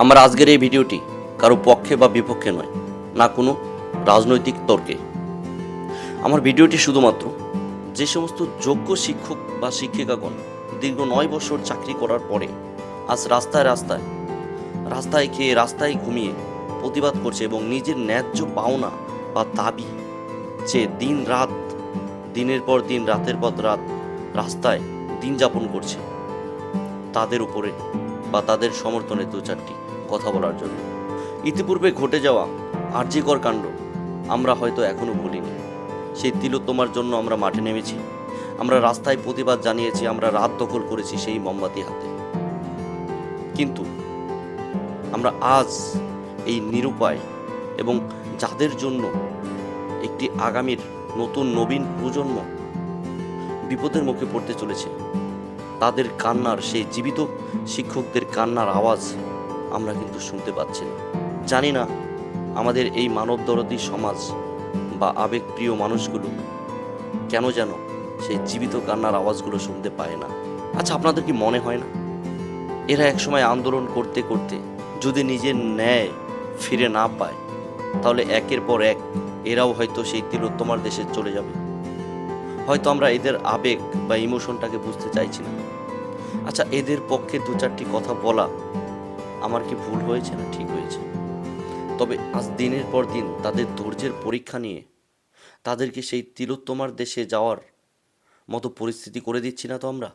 আমার আজকের এই ভিডিওটি কারও পক্ষে বা বিপক্ষে নয়, না কোনো রাজনৈতিক তর্কে। আমার ভিডিওটি শুধুমাত্র যে সমস্ত যোগ্য শিক্ষক বা শিক্ষিকাগণ দীর্ঘ নয় বছর চাকরি করার পরে আজ রাস্তায় রাস্তায় রাস্তায় খেয়ে রাস্তায় ঘুমিয়ে প্রতিবাদ করছে এবং নিজের ন্যায্য পাওনা বা দাবি যে দিন রাত, দিনের পর দিন, রাতের পর রাত রাস্তায় দিন যাপন করছে, তাদের উপরে বা তাদের সমর্থনে দু চারটি কথা বলার জন্য। ইতিপূর্বে ঘটে যাওয়া আর্যিকর কাণ্ড আমরা হয়তো এখনও ভুলিনি। সেই তিলোত্তমার জন্য আমরা মাঠে নেমেছি। আমরা রাস্তায় প্রতিবাদ জানিয়েছি, আমরা রাত দখল করেছি সেই মোমবাতি হাতে। কিন্তু আমরা আজ এই নিরুপায় এবং যাদের জন্য একটি আগামীর নতুন নবীন প্রজন্ম বিপদের মুখে পড়তে চলেছে, তাদের কান্নার সেই জীবিত শিক্ষকদের কান্নার আওয়াজ আমরা কিন্তু শুনতে পাচ্ছি না। জানি না আমাদের এই মানবদরদী সমাজ বা আবেগপ্রিয় মানুষগুলো কেন যেন সেই জীবিত কান্নার আওয়াজগুলো শুনতে পায় না। আচ্ছা আপনাদের কি মনে হয় না? এরা একসময় আন্দোলন করতে করতে যদি নিজের ন্যায় ফিরে না পায়, তাহলে একের পর এক এরাও হয়তো সেই তিলোত্তমার দেশে চলে যাবে। হয়তো আমরা এদের আবেগ বা ইমোশনটাকে বুঝতে চাইছি না। আচ্ছা এদের পক্ষে দু চারটি কথা বলা আমার কি ভুল হয়েছে না ঠিক হয়েছে? তবে আজ দিনের পর দিন তাদের ধৈর্যের পরীক্ষা নিয়ে তাদেরকে সেই তিলোত্তমার দেশে যাওয়ার মতো পরিস্থিতি করে দিচ্ছি না তো আমরা?